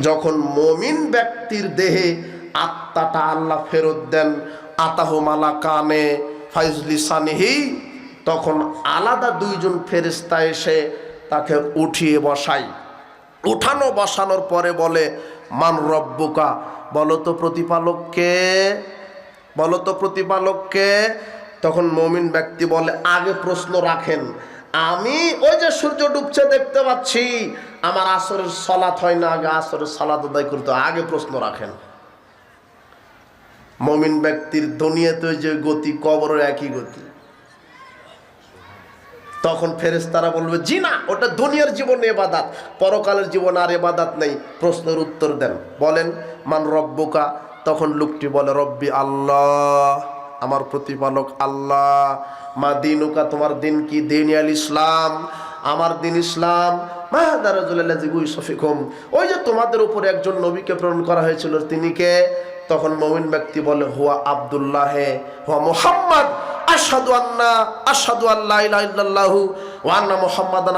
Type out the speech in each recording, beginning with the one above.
যখন মমিন ব্যক্তির দেহে আত্মাটা আল্লাহ ফেরত দেন, আতাহ মালা কানে ফাইজলি সানিহি, তখন আলাদা দুইজন ফেরিস্তা এসে তাকে উঠিয়ে বসায়। উঠানো বসানোর পরে বলে, মান রব্বুকা? বলো তো প্রতিপালককে, বলো তো প্রতিপালককে। তখন মমিন ব্যক্তি বলে, আগে প্রশ্ন রাখেন আমি ওই যে সূর্য ডুবছে দেখতে পাচ্ছি, আমার আসরের সলাৎ হয় না, আগে আসরের সলাৎ আদায় করতে আগে প্রশ্ন রাখেন। মমিন ব্যক্তির দুনিয়াতে যে গতি, কবরের একই গতি। তখন ফেরেশতারা বলবে, জি না, ওটা দুনিয়ার জীবনে এবাদাত, পরকালের জীবন আর এবাদাত নেই। প্রশ্নের উত্তর দেন। বলেন, মান রব্বুকা? তখন লোকটি বলে, রব্বি আল্লাহ। আমার প্রতিপালক আল্লাহ। মা দিনুকা, তোমার দিন কি দিন আল ইসলাম? আমার দিন ইসলাম। ওই যে তোমাদের উপরে একজন নবীকে প্রেরণ করা হয়েছিল, তিনি কে? তখন মমিন ব্যক্তি বলে, হুয়া আবদুল্লাহে, হুয়া মোহাম্মদ। আশহাদু আন্না, আশহাদু আল্লাহ ইলাহা ইল্লাল্লাহু ওয়া আন্না মুহাম্মাদান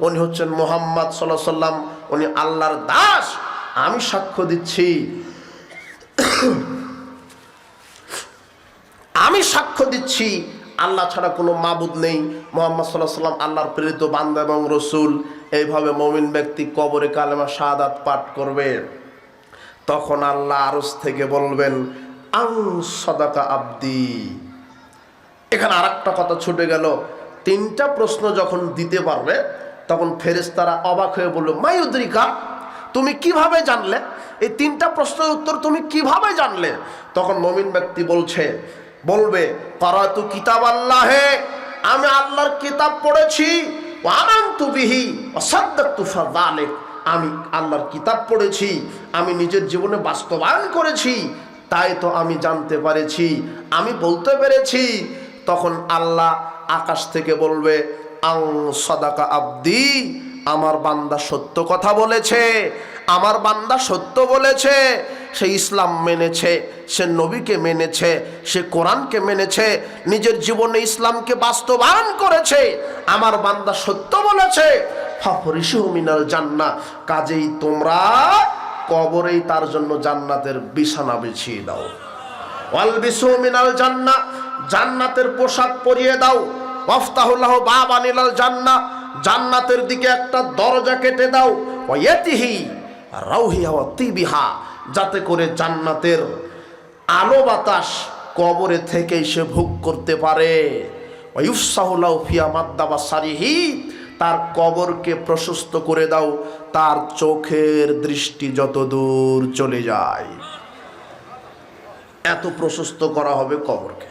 উনি হচ্ছেন মুহাম্মদ আলাইহি সাল্লাম উনি আল্লাহর দাস। আমি সাক্ষ্য দিচ্ছি। আমি সাক্ষ্য দিচ্ছি, আল্লাহ ছাড়া কোনো মাবুদ নেই। মোহাম্মদ সাল্লাহ সাল্লাম আল্লাহর প্রেরিত বান্দা এবং রসুল। এইভাবে মমিন ব্যক্তি কবরে কালেমা শাহাদাত পাঠ করবে। তখন আল্লাহ আরস থেকে বলবেন আং সদাকা আব্দি। এখানে আর একটা কথা ছুটে গেল। তিনটা প্রশ্ন যখন দিতে পারবে, তখন ফেরেশতারা অবাক হয়ে বলল মায়ুদ্রিকা তুমি কীভাবে জানলে? এই তিনটা প্রশ্নের উত্তর তুমি কীভাবে জানলে? তখন মমিন ব্যক্তি বলছে বলবে, করাতু কিতাব আল্লাহে আমি আল্লাহর কিতাব পড়েছি আনন্তু বিহি অসাদ্দাক্তু ফাদালিক আমি আল্লাহর কিতাব পড়েছি, আমি নিজের জীবনে বাস্তবায়ন করেছি, তাই তো আমি জানতে পারেছি, আমি বলতে পেরেছি। তখন আল্লাহ আকাশ থেকে বলবে, আং সদাকা আব্দি, আমার বান্দা সত্য কথা বলেছে, আমার বান্দা সত্য বলেছে, সে ইসলাম মেনেছে সে নবীকে মেনেছে, সে কোরআনকে মেনেছে, নিজের জীবনে ইসলামকে বাস্তবায়ন করেছে, আমার বান্দা সত্য বলেছে মিনাল জান্না, কাজেই তোমরা কবরেই তার জন্য জান্নাতের বিছানা বিছিয়ে দাও। ওয়ালবিসু মিনাল জান্না, জান্নাতের পোশাক পরিয়ে দাও। ওয়াফতাহুল্লাহ বাবা নিলাল জান্না, জান্নাতের দিকে একটা দরজা কেটে দাও। ওয়াতিহি রাউহিয়া ওয়া তিবিহা, যাতে করে জান্নাতের আলো বাতাস কবরে থেকেই সে ভোগ করতে পারে। সারিহি তার কবরকে প্রশস্ত করে দাও, তার চোখের দৃষ্টি যত দূর চলে যায়। এত প্রশস্ত করা হবে কবরকে।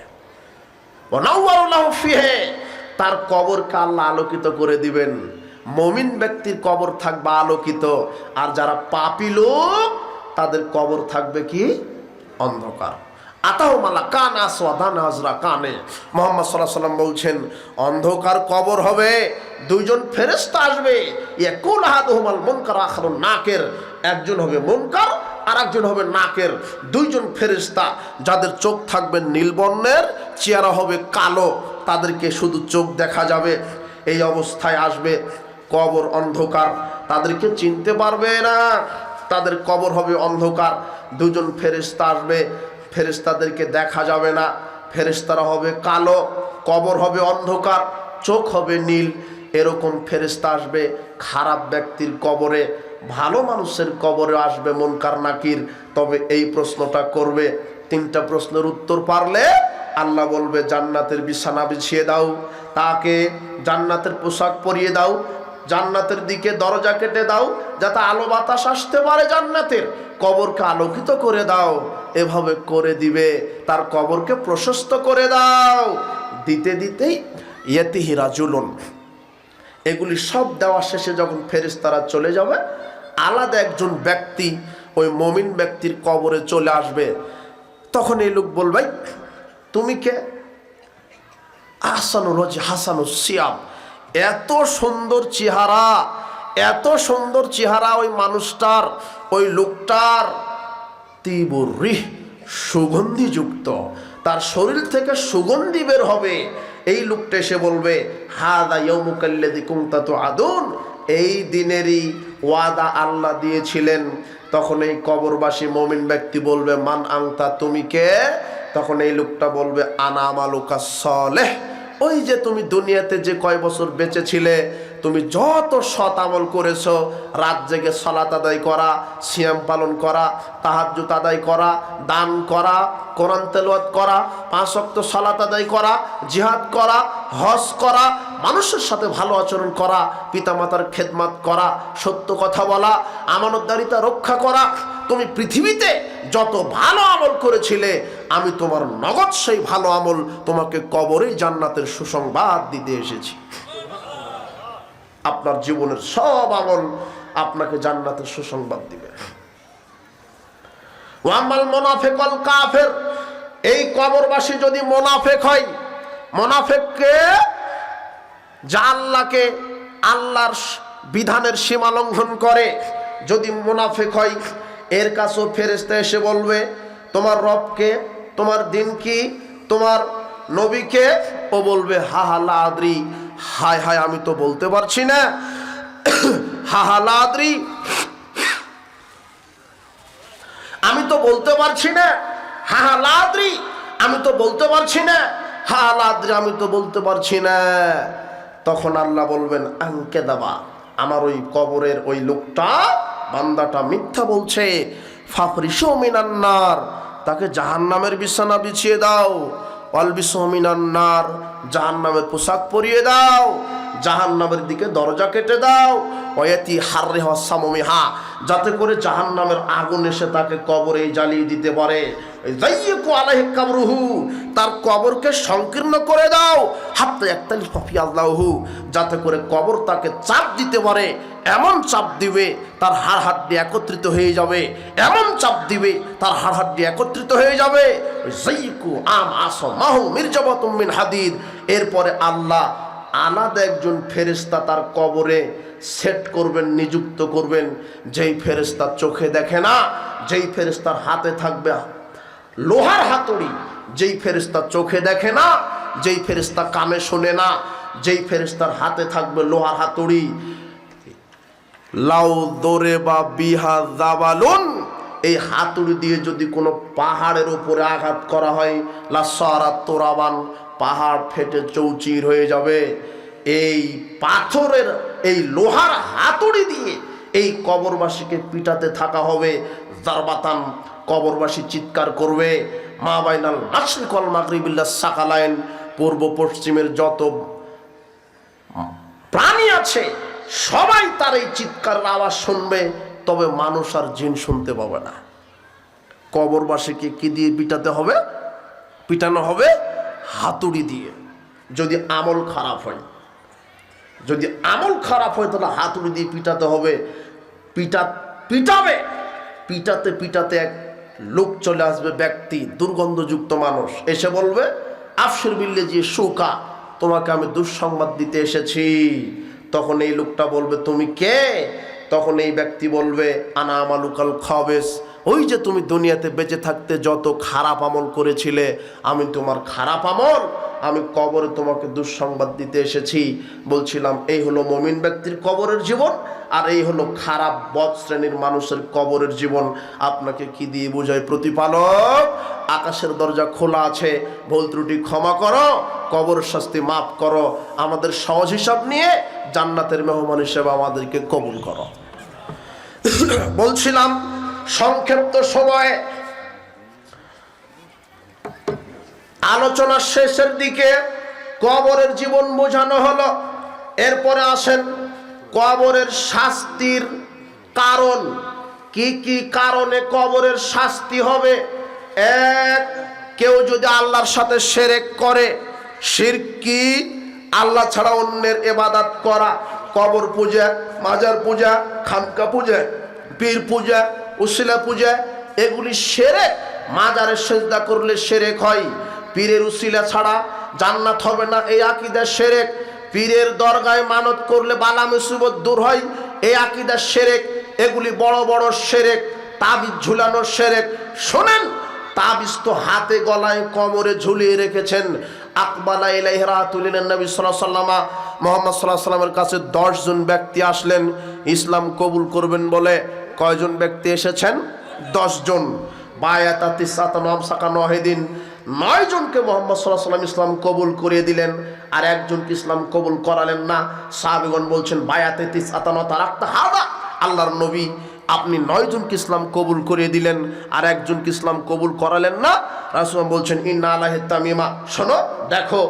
তার কবরকে আল্লাহ আলোকিত করে দিবেন। মমিন ব্যক্তির কবর থাকবে আলোকিত, আর যারা পাপি লোক, তাদের কবর থাকবে কি? অন্ধকার। আতাহ মালা কান আসওয়াদান হাজরা কানে। মোহাম্মদ সাল্লাহ সাল্লাম বলছেন, অন্ধকার কবর হবে, দুইজন ফেরেস্তা আসবে। ইয়াকুল আহাদুহুমাল মুনকার, আখরুন নাকের। একজন হবে মুনকার আর একজন হবে নাকের। দুইজন ফেরেস্তা যাদের চোখ থাকবে নীলবর্ণের চেহারা হবে কালো। তাদেরকে শুধু চোখ দেখা যাবে, এই অবস্থায় আসবে। কবর অন্ধকার, তাদেরকে চিনতে পারবে না। তাদের কবর হবে অন্ধকার। দুজন ফেরেস্তা আসবে। ফেরেস্তাদেরকে দেখা যাবে না। ফেরেস্তারা হবে কালো, কবর হবে অন্ধকার, চোখ হবে নীল। এরকম ফেরেস্তা আসবে খারাপ ব্যক্তির কবরে। ভালো মানুষের কবরে আসবে মনকার, নাকির। তবে এই প্রশ্নটা করবে। তিনটা প্রশ্নের উত্তর পারলে আল্লাহ বলবে, জান্নাতের বিছানা বিছিয়ে দাও। তাকে জান্নাতের পোশাক পরিয়ে দাও। জান্নাতের দিকে দরজা কেটে দাও, যাতে আলো বাতাস আসতে পারে জান্নাতের। কবরকে আলোকিত করে দাও, এভাবে করে দিবে, তার কবরকে প্রশস্ত করে দাও। দিতে দিতেই ইয়েতিহিরা রাজুলন। এগুলি সব দেওয়া শেষে যখন ফেরেশতারা চলে যাবে, আলাদা একজন ব্যক্তি ওই মমিন ব্যক্তির কবরে চলে আসবে। তখন এই লোক বলবে তুমি কে? আহসানুর হাসানু সিয়াম। এত সুন্দর চেহারা, এত সুন্দর চেহারা ওই মানুষটার, ওই লোকটার তীব্র রিহ, সুগন্ধিযুক্ত। তার শরীর থেকে সুগন্ধি বের হবে। এই লোকটা এসে বলবে, হাদা ইয়মুকাল্লাদি কুমতা তো আদুন এই দিনেরই ওয়াদা আল্লাহ দিয়েছিলেন। তখন এই কবরবাসী মমিন ব্যক্তি বলবে, মান আংতা তুমি কে? তখন এই লোকটা বলবে আনামালুকা সলেহ। ওই যে তুমি দুনিয়াতে যে কয় বছর বেঁচে ছিলে তুমি যত সৎ আমল করেছ, রাত জেগে সলাত আদায় করা, সিয়াম পালন করা, তাহাজ্জুদ আদায় করা, দান করা, কোরআন তেলাওয়াত করা, পাঁচ অক্ত সলাত আদায় করা, জিহাদ করা, হজ করা, মানুষের সাথে ভালো আচরণ করা, পিতামাতার খেদমাত করা, সত্য কথা বলা, আমানতদারিতা রক্ষা করা, তুমি পৃথিবীতে যত ভালো আমল করেছিলে, আমি তোমার নগদ সেই ভালো আমল তোমাকে কবরেই জান্নাতের সুসংবাদ দিতে এসেছি। আপনার জীবনের সব আমল আপনাকে জান্নাতের সুসংবাদ দিবে। ওয়াম্মাল মোনাফেকল কাফের, এই কবরবাসী যদি মোনাফেক হয়, মোনাফেককে যা আল্লাহকে, আল্লাহর বিধানের সীমা লঙ্ঘন করে, যদি মুনাফেক হয় এর কাছেও ফেরেস্তা এসে বলবে, তোমার রবকে, তোমার দিন কি তোমার নবীকে? ও বলবে, হা হা লাদ্রি হায় হায়, আমি তো বলতে পারছি না। হা হা লাদ্রি আমি তো বলতে পারছি না। হা হা লাদ্রি আমি তো বলতে পারছি না। হা লাদ্রি আমি তো বলতে পারছি না। তখন আল্লাহ বলবেন আঙ্কে দাবা, আমার ওই কবরের ওই লোকটা বান্দাটা মিথ্যা বলছে। ফাফরিসো মিনান্নার, তাকে জাহান্নামের বিছানা বিছিয়ে দাও। অলবিসো মিনান্নার, জাহান্নামের পোশাক পরিয়ে দাও। জাহান্নামের দিকে দরজা কেটে দাও। অয়াতি হাররে হসামমি হা যাতে করে জাহান্নামের আগুন এসে তাকে কবরে জ্বালিয়ে দিতে পারে। তার কবরকে সংকীর্ণ করে দাও। হাত্তা একতালি ফফি আল্লাহু, যাতে করে কবর তাকে চাপ দিতে পারে। এমন চাপ দিবে, তার হাড় হাড্ডি একত্রিত হয়ে যাবে। এমন চাপ দিবে, তার হাড় হাড্ডি একত্রিত হয়ে যাবে। আম আসম মাহু মির্জাবাতুম মিন হাদিদ, এরপরে আল্লাহ আলাদা একজন ফেরেস্তা তার কবরে সেট করবেন, নিযুক্ত করবেন। যেই ফেরেস্তা চোখে দেখে না, যেই ফেরেস্তার হাতে থাকবে লোহার হাতুড়ি। যেই ফেরেস্তা চোখে দেখে না, যেই ফেরেস্তা কামে শোনে না, যেই ফেরেস্তার হাতে থাকবে লোহার হাতুড়ি। লাউ দোরে বা বিহা দাবালুন এই হাতুড়ি দিয়ে যদি কোনো পাহাড়ের উপরে আঘাত করা হয়, লাসারা তোরাবান পাহাড় ফেটে চৌচির হয়ে যাবে। এই পাথরের, এই লোহার হাতুড়ি দিয়ে এই কবরবাসীকে পিটাতে থাকা হবে। জারবাতান কবরবাসী চিৎকার করবে। মা বাইনাল নাসরিকল মাগরিবিল্লা সাকালাইন। পূর্ব পশ্চিমের যত প্রাণী আছে, সবাই তার এই চিৎকার আওয়াজ শুনবে। তবে মানুষ আর জিন শুনতে পাবে না। কবরবাসীকে কি দিয়ে পিটাতে হবে? পিটানো হবে হাতুড়ি দিয়ে যদি আমল খারাপ হয়। যদি আমল খারাপ হয়, তাহলে হাতুড়ি দিয়ে পিটাতে হবে। পিটা, পিটাবে। পিটাতে পিটাতে এক লোক চলে আসবে, ব্যক্তি, দুর্গন্ধযুক্ত মানুষ। এসে বলবে, আফসির বিল্লে যে শোকা, তোমাকে আমি দুঃসংবাদ দিতে এসেছি। তখন এই লোকটা বলবে, তুমি কে? তখন এই ব্যক্তি বলবে, আনা আমালুকাল খবেস। ওই যে তুমি দুনিয়াতে বেঁচে থাকতে যত খারাপ আমল করেছিলে, আমি তোমার খারাপ আমল, আমি কবরে তোমাকে দুঃসংবাদ দিতে এসেছি। বলছিলাম, এই হলো মমিন ব্যক্তির কবরের জীবন, আর এই হলো খারাপ বদ শ্রেণির মানুষের কবরের জীবন। আপনাকে কি দিয়ে বোঝায় প্রতিপালক? আকাশের দরজা খোলা আছে, ভুল ত্রুটি ক্ষমা করো, কবর শাস্তি মাফ করো। আমাদের সহজ হিসাব নিয়ে জান্নাতের মেহমান হিসেবে আমাদেরকে কবুল করো। বলছিলাম সংক্ষিপ্ত সময়ে। আলোচনার শেষের দিকে কবরের জীবন বোঝানো হলো। এরপরে আসেন কবরের শাস্তির কারণ। কি কি কারণে কবরের শাস্তি হবে? এক, কেউ যদি আল্লাহর সাথে সেরেক করে, শিরকি আল্লাহ ছাড়া অন্যের এবাদাত করা, কবর পূজা, মাজার পূজা, খানকা পূজা, পীর পূজা উসিলা পূজা এগুলি সেরেক মাজারের সেজদা করলে সেরেক হয়। পীরের উসিলা ছাড়া জান্নাত হবে না, এই আকিদা সেরেক। পীরের দরগায় মানত করলে বালা মুসিবত দূর হয়, এই আকিদা সেরেক। এগুলি বড় বড় সেরেক, তাবিজ ঝুলানোর সেরেক। শোনেন, তাবিজ তো হাতে গলায় কোমরে ঝুলিয়ে রেখেছেন। আকবালা ইলাইহরা তুলিলেন নবী আলাইহি সাল্লামা মোহাম্মদ সাল্লাহ সাল্লামের কাছে দশজন ব্যক্তি আসলেন। ইসলাম কবুল করবেন বলে কয়জন ব্যক্তি এসেছেন? দশজন। বায়াতাতি সাতানম সাকা নহেদিন নয় জনকে মোহাম্মদ সাল্লাহ সাল্লাম ইসলাম কবুল করিয়ে দিলেন আর একজনকে ইসলাম কবুল করালেন না। সাহাবিগণ বলছেন বায়াতে তিস আতানতা রাখতে হাদা, আল্লাহর নবী আপনি নয় জনকে ইসলাম কবুল করিয়ে দিলেন আর একজনকে ইসলাম কবুল করালেন না। রাসুলাম বলছেন, ইন্না আল্লাহ তামিমা। শোনো, দেখো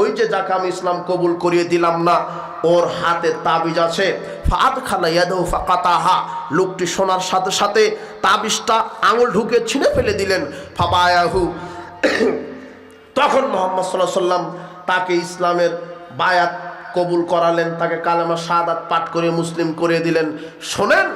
ওই যে যাকে আমি ইসলাম কবুল করিয়ে দিলাম না, ওর হাতে তাবিজ আছে। ফাত খালা ইয়াদু ফাকাতাহা। লোকটি শোনার সাথে সাথে তাবিজটা আঙুল ঢুকে ছিঁড়ে ফেলে দিলেন। ফাবায়াহু। তখন মোহাম্মদ সাল্লাহ সাল্লাম তাকে ইসলামের বায়াত কবুল করালেন, তাকে কালেমা সাদাত পাঠ করে মুসলিম করে দিলেন। শোনেন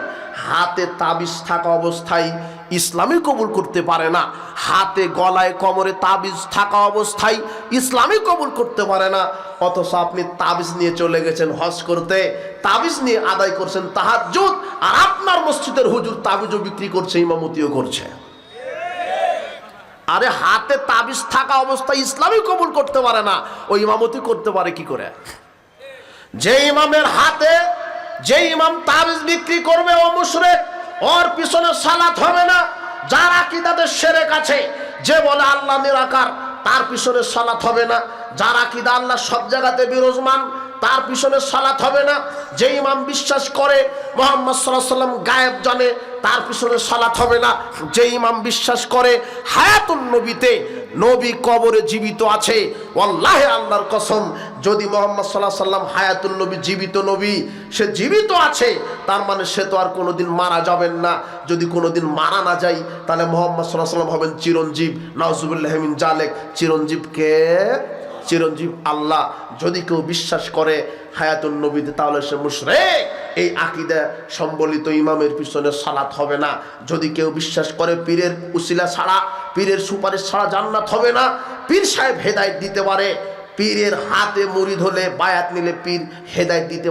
হাতে তাবিজ থাকা অবস্থায় ইসলামই কবুল করতে পারে না। হাতে গলায় কোমরে তাবিজ থাকা অবস্থায় ইসলামই কবুল করতে পারে না। অথচ আপনি তাবিজ নিয়ে চলে গেছেন হজ করতে। তাবিজ নিয়ে আদায় করছেন তাহার তাহাজ্জুদ। আর আপনার মসজিদের হুজুর তাবিজও বিক্রি করছে, ইমামতিও করছে। আরে হাতে তাবিজ থাকা অবস্থায় ইসলামই কবুল করতে পারে না। ওই ইমামতি করতে পারে কি করে? যে ইমামের হাতে যে ইমাম তাবিজ বিক্রি করবে ও মুশরেক, ওর পিছনে সালাত হবে না। যার আকিদাদের সেরেক আছে। যে বলে আল্লাহ নিরাকার, তার পিছনে সালাত হবে না। যার আকিদা আল্লাহ সব জায়গাতে বিরাজমান, তার পিছনে সালাত হবে না। যে ইমাম বিশ্বাস করে, মোহাম্মদ সাল্লাহ সাল্লাম গায়েব জানে, তার পিছনে সালাত হবে না। যে ইমাম বিশ্বাস করে, হায়াতুন নবীতে নবী কবরে জীবিত আছে। ওয়াল্লাহে আল্লাহর কসম, যদি মোহাম্মদ সাল্লাহ সাল্লাম হায়াতুল নবী, জীবিত নবী, সে জীবিত আছে, তার মানে সে তো আর কোনোদিন মারা যাবেন না। যদি কোনোদিন মারা না যায় তাহলে মোহাম্মদ সাল্লাহ সাল্লাম হবেন চিরঞ্জীব। নাউজুবুল্লাহমিন জালেক চিরঞ্জীবকে চিরঞ্জীব আল্লাহ। যদি কেউ বিশ্বাস করে হায়াতুল নবীতে তাহলে সে মুশরেক। এই আকিদা সম্বলিত ইমামের পিছনে সালাত হবে না। যদি কেউ বিশ্বাস করে পীরের উসিলা ছাড়া পীরের সুপারিশ ছাড়া জান্নাত হবে না। পীর সাহেব হেদায়ত দিতে পারে। পীরের হাতে মুড়ি ধরলে বায়াত নিলে পীর হেদায়ত দিতে